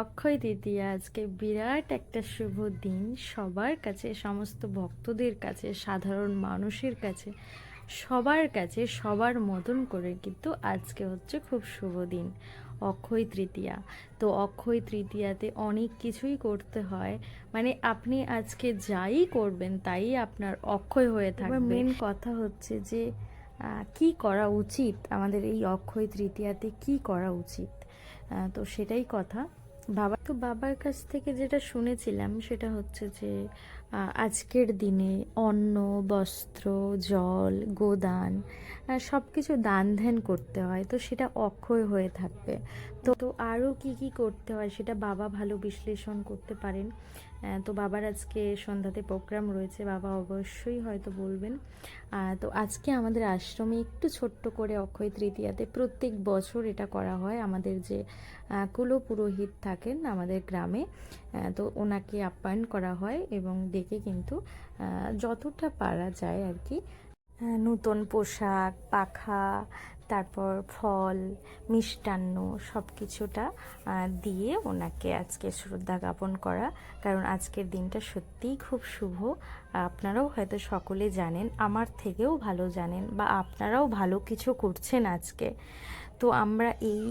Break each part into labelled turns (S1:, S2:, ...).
S1: অক্ষয় তৃতীয়া আজকে বিরাট একটা শুভ দিন সবার কাছে সমস্ত ভক্তদের কাছে সাধারণ মানুষের কাছে সবার কাছে সবার মতন করে কিন্তু আজকে হচ্ছে খুব শুভ দিন অক্ষয় তৃতীয়া। তো অক্ষয় তৃতীয়াতে অনেক কিছুই করতে হয় মানে আপনি আজকে যাই করবেন তাই আপনার অক্ষয় হয়ে থাকবে। মেন কথা হচ্ছে যে কি করা উচিত? আমাদের এই অক্ষয় তৃতীয়াতে কি করা উচিত? তো সেটাই কথা। বাবা তো বাবার কাছ থেকে যেটা শুনেছিলাম সেটা হচ্ছে যে আজকের দিনে অন্ন, বস্ত্র, জল, গোদান সব কিছু দান ধ্যান করতে হয়। তো সেটা অক্ষয় হয়ে থাকবে। তো তো আরও কী কী করতে হয় সেটা বাবা ভালো বিশ্লেষণ করতে পারেন। তো বাবার আজকে সন্ধ্যাতে প্রোগ্রাম রয়েছে, বাবা অবশ্যই হয়তো বলবেন। তো আজকে আমাদের আশ্রমে একটু ছোট্ট করে অক্ষয় তৃতীয়াতে প্রত্যেক বছর এটা করা হয়। আমাদের যে কুলপুরোহিত থাকেন আমাদের গ্রামে। তো ওনাকে আপ্যায়ন করা হয় এবং ডেকে কিন্তু যতটা পারা যায় আর কি নতুন পোশাক, পাখা, তারপর ফল, মিষ্টান্ন সব কিছুটা দিয়ে ওনাকে আজকে শ্রদ্ধা জ্ঞাপন করা। কারণ আজকের দিনটা সত্যিই খুব শুভ। আপনারাও হয়তো সকলে জানেন, আমার থেকেও ভালো জানেন বা আপনারাও ভালো কিছু করছেন আজকে। তো আমরা এই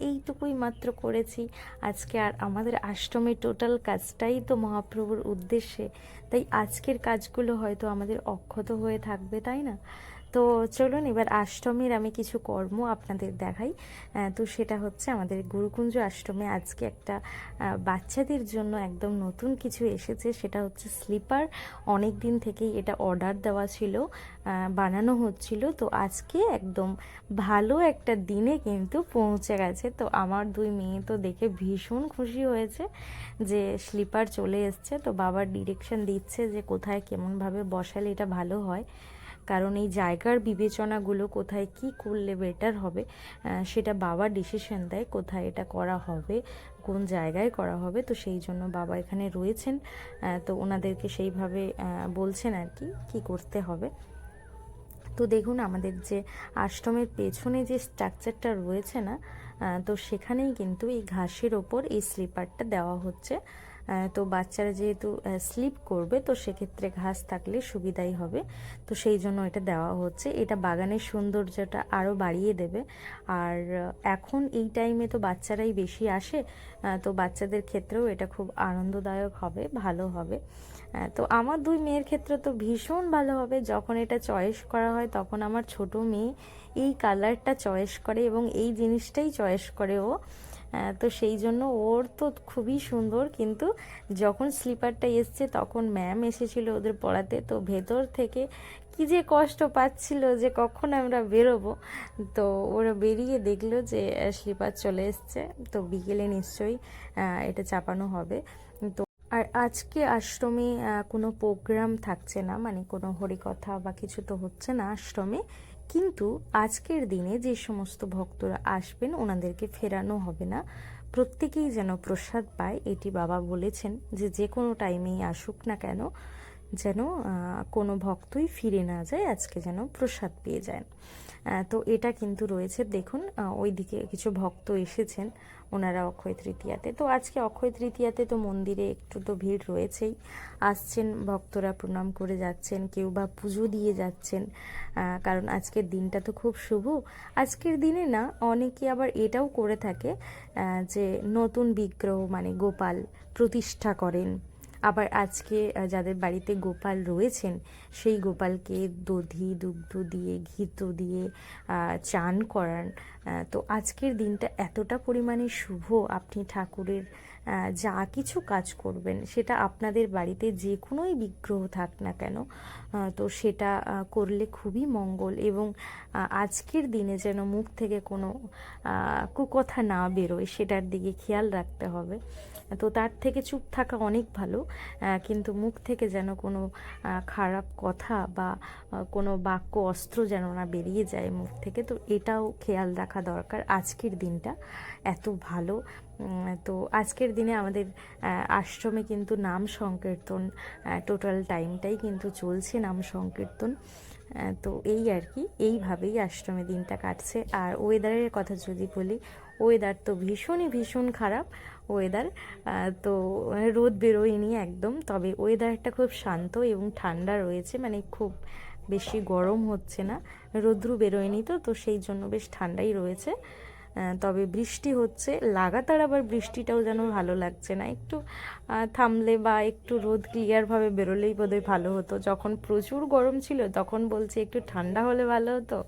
S1: এইটুকুই মাত্র করেছি। আজকে আর আমাদের আশ্রমের টোটাল কাজটাই তো মহাপ্রভুর উদ্দেশ্যে। তাই আজকের কাজগুলো হয়তো আমাদের অক্ষত হয়ে থাকবে, তাই না? তো চলুন এবার আষ্টমীর আমি কিছু কর্ম আপনাদের দেখাই। তো সেটা হচ্ছে আমাদের গুরুকুঞ্জ আশ্রমে আজকে একটা বাচ্চাদের জন্য একদম নতুন কিছু এসেছে। সেটা হচ্ছে স্লিপার। অনেক দিন থেকেই এটা অর্ডার দেওয়া ছিল বানানো হচ্ছিল। তো আজকে একদম ভালো একটা দিনে কিন্তু পৌঁছে গেছে। তো আমার দুই মেয়ে তো দেখে ভীষণ খুশি হয়েছে যে স্লিপার চলে এসছে। তো বাবার ডিরেকশন দিচ্ছে যে কোথায় কেমনভাবে বসালে এটা ভালো হয়। কারণ এই জায়গার বিবেচনাগুলো কোথায় কি করলে বেটার হবে সেটা বাবা ডিসিশন দেয় কোথায় এটা করা হবে, কোন জায়গায় করা হবে, তো সেই জন্য বাবা এখানে রয়েছেন তো ওনাদেরকে সেইভাবে বলছেন আর কি কি করতে হবে। তো দেখুন আমাদের যে আশ্রমের পেছনে যে স্ট্রাকচারটা রয়েছে না তো সেখানেই কিন্তু এই ঘাসের ওপর এই স্লিপারটা দেওয়া হচ্ছে। তো বাচ্চারা যেহেতু স্লিপ করবে, তো সেক্ষেত্রে ঘাস থাকলে সুবিধাই হবে। তো সেই জন্য এটা দেওয়া হচ্ছে। এটা বাগানের সৌন্দর্যটা আরও বাড়িয়ে দেবে। আর এখন এই টাইমে তো বাচ্চারাই বেশি আসে তো বাচ্চাদের ক্ষেত্রেও এটা খুব আনন্দদায়ক হবে, ভালো হবে। তো আমার দুই মেয়ের ক্ষেত্রে তো ভীষণ ভালো হবে। যখন এটা চয়েস করা হয়, তখন আমার ছোট মেয়ে এই কালারটা চয়েস করে এবং এই জিনিসটাই চয়েস করে ও তো সেই জন্য ওর তো খুবই সুন্দর। কিন্তু যখন স্লিপারটা এসছে, তখন ম্যাম এসেছিল ওদের পড়াতে। তো ভেতর থেকে কি যে কষ্ট পাচ্ছিল যে কখন আমরা বেরোবো। তো ওরা বেরিয়ে দেখল যে স্লিপার চলে এসছে। তো বিকেলে নিশ্চয়ই এটা চাপানো হবে। তো আর আজকে আশ্রমে কোনো প্রোগ্রাম থাকছে না। মানে কোনো হরিকথা বা কিছু তো হচ্ছে না আশ্রমে। কিন্তু আজকের দিনে যে সমস্ত ভক্তরা আসবেন, ওনাদেরকে ফেরানো হবে না। প্রত্যেকেই যেন প্রসাদ পায়, এটি বাবা বলেছেন যে যে কোনো টাইমেই আসুক না কেন যেন কোনো ভক্তই ফিরে না যায়, আজকে যেন প্রসাদ পেয়ে যায় তো এটা কিন্তু রয়েছে, দেখুন ওইদিকে কিছু ভক্ত এসেছেন, ওনারা অক্ষয় তৃতীয়াতে। তো আজকে অক্ষয় তৃতীয়াতে তো মন্দিরে একটু তো ভিড় রয়েছেই। আসছেন, ভক্তরা প্রণাম করে যাচ্ছেন, কেউ বা পুজো দিয়ে যাচ্ছেন কারণ আজকের দিনটা তো খুব শুভ। আজকের দিনে না, অনেকে আবার এটাও করে থাকে যে নতুন বিগ্রহ মানে গোপাল প্রতিষ্ঠা করেন। আবার আজকে যাদের বাড়িতে গোপাল রয়েছেন, সেই গোপালকে দধি, দুগ্ধ দিয়ে ঘিত দিয়ে চান করান। তো আজকের দিনটা এতটা পরিমাণে শুভ, আপনি ঠাকুরের যা কিছু কাজ করবেন সেটা আপনাদের বাড়িতে যে কোনোই বিগ্রহ থাক না কেন তো সেটা করলে খুবই মঙ্গল এবং আজকের দিনে যেন মুখ থেকে কোনো কুকথা না বেরোয় সেটার দিকে খেয়াল রাখতে হবে। তো তার থেকে চুপ থাকা অনেক ভালো কিন্তু মুখ থেকে যেন কোনো খারাপ কথা বা কোনো বাক্য অস্ত্র যেন না বেরিয়ে যায় মুখ থেকে, তো এটাও খেয়াল রাখা দরকার আজকের দিনটা। এত ভালো তো আজকের দিনে আমাদের আশ্রমে কিন্তু নাম সংকীর্তন টোটাল টাইমটাই কিন্তু চলছে নাম সংকীর্তন। তো এই আর কি, এইভাবেই আশ্রমে দিনটা কাটছে। আর ওয়েদারের কথা যদি বলি ওয়েদার তো ভীষণই ভীষণ খারাপ ওয়েদার তো রোদ বেরোয়নি একদম, তবে ওয়েদারটা খুব শান্ত এবং ঠান্ডা রয়েছে মানে খুব বেশি গরম হচ্ছে না। রোদ্রু বেরোয়নি তো তো সেই জন্য বেশ ঠান্ডাই রয়েছে। তবে বৃষ্টি হচ্ছে। লাগাতার আবার বৃষ্টিটাও যেন ভালো লাগছে না। একটু থামলে বা একটু রোদ ক্লিয়ারভাবে বেরোলেই বোধহয় ভালো হতো। যখন প্রচুর গরম ছিল তখন বলছি একটু ঠান্ডা হলে ভালো হতো।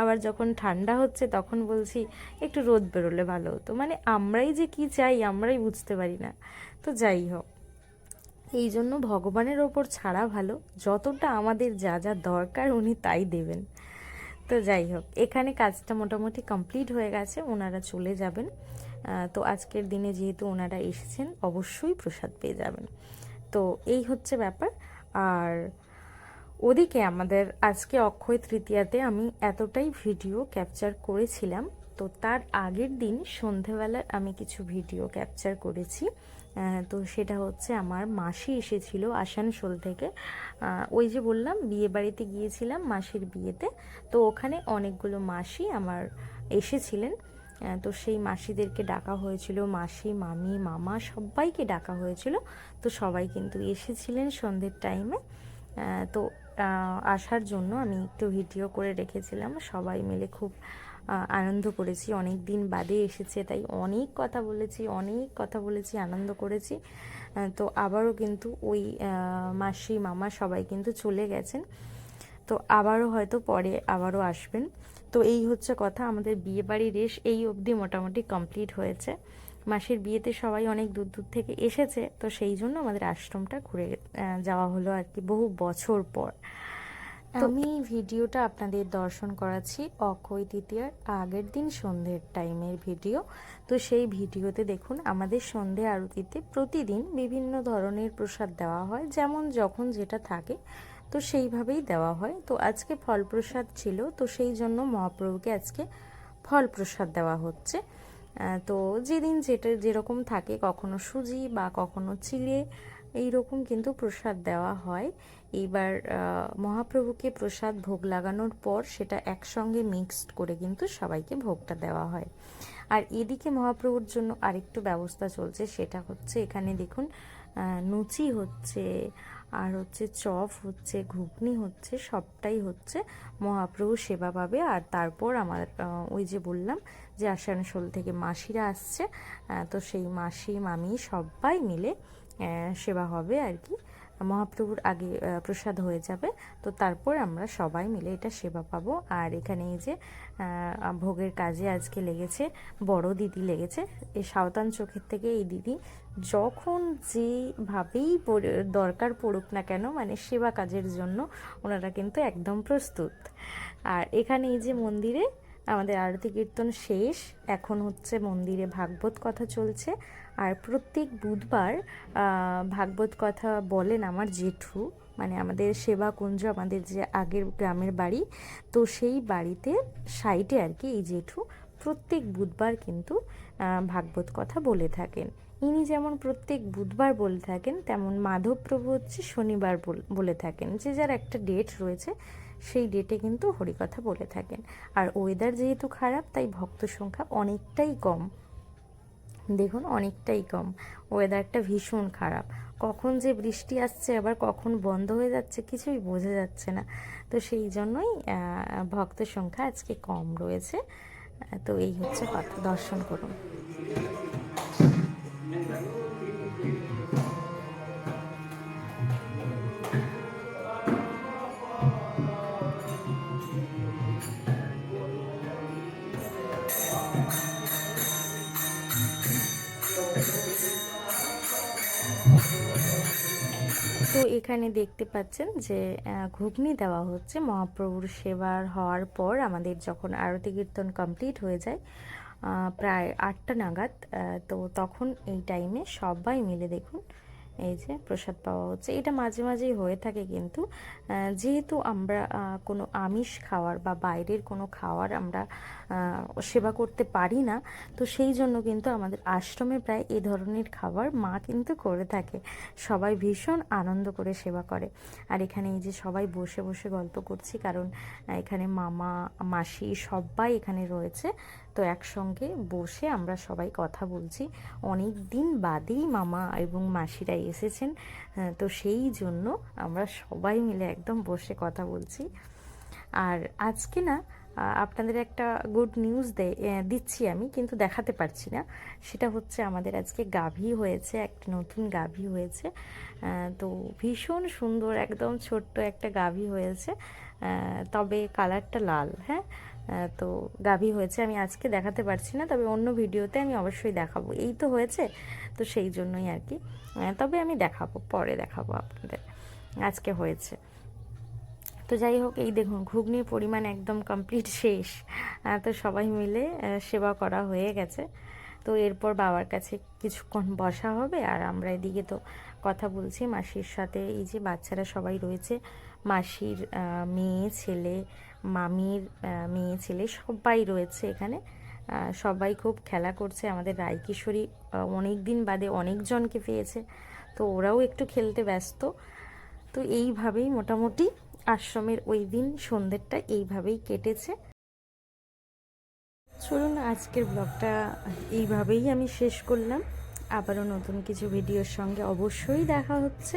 S1: আবার যখন ঠান্ডা হচ্ছে তখন বলছি একটু রোদ বেরোলে ভালো হতো। মানে আমরাই যে কি চাই আমরাই বুঝতে পারি না। তো যাই হোক, এই জন্য ভগবানের ওপর ছাড়া ভালো। যতটা আমাদের যা যা দরকার উনি তাই দেবেন। তো যাই হোক, এখানে কাজটা মোটামুটি কমপ্লিট হয়ে গেছে, ওনারা চলে যাবেন। তো আজকের দিনে যেহেতু ওনারা এসেছেন, অবশ্যই প্রসাদ পেয়ে যাবেন। তো এই হচ্ছে ব্যাপার। আর ওদিকে আমাদের আজকে অক্ষয় তৃতীয়াতে আমি এতটাই ভিডিও ক্যাপচার করেছিলাম, তো তার আগের দিন সন্ধেবেলার আমি কিছু ভিডিও ক্যাপচার করেছি। তো সেটা হচ্ছে আমার মাসি এসেছিল আসানসোল থেকে। ওই যে বললাম, বিয়ে বাড়িতে গিয়েছিলাম মাসির বিয়েতে। তো ওখানে অনেকগুলো মাসি আমার এসেছিলেন। তো সেই মাসিদেরকে ডাকা হয়েছিল। মাসি, মামি, মামা সবাইকে ডাকা হয়েছিল। তো সবাই কিন্তু এসেছিলেন সন্ধ্যের টাইমে তো আসার জন্য আমি একটু ভিডিও করে রেখেছিলাম। সবাই মিলে খুব আনন্দ করেছি। অনেক দিন বাদে এসেছে, তাই অনেক কথা বলেছি, অনেক কথা বলেছি, আনন্দ করেছি। তো আবারও কিন্তু ওই মাসি, মামা সবাই কিন্তু চলে গেছেন। তো আবারও হয়তো পরে আবারও আসবেন। তো এই হচ্ছে কথা, আমাদের বিয়ে বাড়ির রেশ এই অবধি মোটামুটি কমপ্লিট হয়েছে। মাসির বিয়েতে সবাই অনেক দূর দূর থেকে এসেছে, তো সেই জন্য আমাদের আশ্রমটা ঘুরে যাওয়া হলো আর কি বহু বছর পর। আমি ভিডিওটা আপনাদের দর্শন করাচ্ছি অক্ষয় তৃতীয়ার আগের দিন সন্ধ্যের টাইমের ভিডিও। তো সেই ভিডিওতে দেখুন, আমাদের সন্ধে আরতিতে প্রতিদিন বিভিন্ন ধরনের প্রসাদ দেওয়া হয়, যেমন যখন যেটা থাকে, তো সেইভাবেই দেওয়া হয়। তো আজকে ফল প্রসাদ ছিল, তো সেই জন্য মহাপ্রভুকে আজকে ফল প্রসাদ দেওয়া হচ্ছে। তো যেদিন যেটা যেরকম থাকে, কখনো সুজি বা কখনো চিড়ে এই রকম কিন্তু প্রসাদ দেওয়া হয়। এইবার মহাপ্রভুকে প্রসাদ ভোগ লাগানোর পর সেটা একসঙ্গে মিক্সড করে কিন্তু সবাইকে ভোগটা দেওয়া হয়। আর এদিকে মহাপ্রভুর জন্য আরেকটু ব্যবস্থা চলছে, সেটা হচ্ছে এখানে দেখুন লুচি হচ্ছে, আর হচ্ছে চপ হচ্ছে, ঘুগনি হচ্ছে, সবটাই হচ্ছে মহাপ্রভু সেবা পাবে। আর তারপর আমার ওই যে বললাম যে আসানসোল থেকে মাসিরা আসছে তো সেই মাসি, মামি সবাই মিলে সেবা হবে আর কি। মহাপ্রভুর আগে প্রসাদ হয়ে যাবে। তো তারপর আমরা সবাই মিলে এটা সেবা পাবো। আর এখানে এই যে ভোগের কাজে আজকে লেগেছে, বড় দিদি লেগেছে। এই সাঁওতান চোখের থেকে এই দিদি যখন যেভাবেই দরকার পড়ুক না কেন মানে সেবা কাজের জন্য ওনারা কিন্তু একদম প্রস্তুত। আর এখানে এই যে মন্দিরে আমাদের আরতি কীর্তন শেষ। এখন হচ্ছে মন্দিরে ভাগবত কথা চলছে। আর প্রত্যেক বুধবার ভাগবত কথা বলেন আমার জেঠু। মানে আমাদের সেবা কুঞ্জ আমাদের যে আগের গ্রামের বাড়ি, তো সেই বাড়িতে সাইডে আর কি এই জেঠু প্রত্যেক বুধবার কিন্তু ভাগবত কথা বলে থাকেন। ইনি যেমন প্রত্যেক বুধবার বলে থাকেন, তেমন মাধবপ্রভু হচ্ছে শনিবার বল- বলে থাকেন। যে যার একটা ডেট রয়েছে সেই ডেটে কিন্তু হরিকথা বলে থাকেন। আর ওয়েদার যেহেতু খারাপ, তাই ভক্ত সংখ্যা অনেকটাই কম। দেখুন, অনেকটাই কম। ওয়েদারটা ভীষণ খারাপ। কখন যে বৃষ্টি আসছে, আবার কখন বন্ধ হয়ে যাচ্ছে, কিছুই বোঝা যাচ্ছে না। তো সেই জন্যই ভক্ত সংখ্যা আজকে কম রয়েছে। তো এই হচ্ছে কথা। দর্শন করুন। এখানে দেখতে পাচ্ছেন যে ঘুগনি দেওয়া হচ্ছে। মহাপ্রভুর সেবার হওয়ার পর আমাদের যখন আরতি কীর্তন কমপ্লিট হয়ে যায় প্রায় আটটা নাগাদ তো তখন এই টাইমে সবাই মিলে দেখুন এই যে প্রসাদ পাওয়া হচ্ছে। এটা মাঝে মাঝেই হয়ে থাকে কিন্তু যেহেতু আমরা কোনো আমিষ খাওয়ার বা বাইরের কোনো খাওয়ার আমরা সেবা করতে পারি না, তো সেই জন্য কিন্তু আমাদের আশ্রমে প্রায় এ ধরনের খাবার মা কিন্তু করে থাকে। সবাই ভীষণ আনন্দ করে সেবা করে। আর এখানে এই যে সবাই বসে বসে গল্প করছি, কারণ এখানে মামা, মাসি সবাই এখানে রয়েছে। তো একসঙ্গে বসে আমরা সবাই কথা বলছি। অনেক দিন বাদেই মামা এবং মাসিরা এসেছেন তো সেই জন্য আমরা সবাই মিলে একদম বসে কথা বলছি। আর আজকে না আপনাদের একটা গুড নিউজ দে দিচ্ছি আমি, কিন্তু দেখাতে পারছি না। সেটা হচ্ছে আমাদের আজকে গাভী হয়েছে, একটা নতুন গাভী হয়েছে। তো ভীষণ সুন্দর, একদম ছোট্ট একটা গাভী হয়েছে। তবে কালারটা লাল হ্যাঁ? তো গাভী হয়েছে, আমি আজকে দেখাতে পারছি না, তবে অন্য ভিডিওতে আমি অবশ্যই দেখাবো। এই তো হয়েছে, তো সেই জন্যই আর কি। তবে আমি দেখাবো, পরে দেখাবো আপনাদের, আজকে হয়েছে। তো যাই হোক, এই দেখুন, ঘুগনির পরিমাণ একদম কমপ্লিট শেষ। তো সবাই মিলে সেবা করা হয়ে গেছে। তো এরপর বাবার কাছে কিছুক্ষণ বসা হবে, আর আমরা এদিকে তো কথা বলছি, মাসির সাথে এই যে বাচ্চারা সবাই রয়েছে মাসির মেয়ে, ছেলে, মামির মেয়ে, ছেলে সবাই রয়েছে এখানে। সবাই খুব খেলা করছে। আমাদের রায়কিশোরী অনেক দিন বাদে অনেকজনকে পেয়েছে। তো ওরাও একটু খেলতে ব্যস্ত। তো এইভাবেই মোটামুটি আশ্রমের ওই দিন সন্ধ্যেরটা এইভাবেই কেটেছে। চলুন, আজকের ব্লগটা এইভাবেই আমি শেষ করলাম। আবারও নতুন কিছু ভিডিওর সঙ্গে অবশ্যই দেখা হচ্ছে।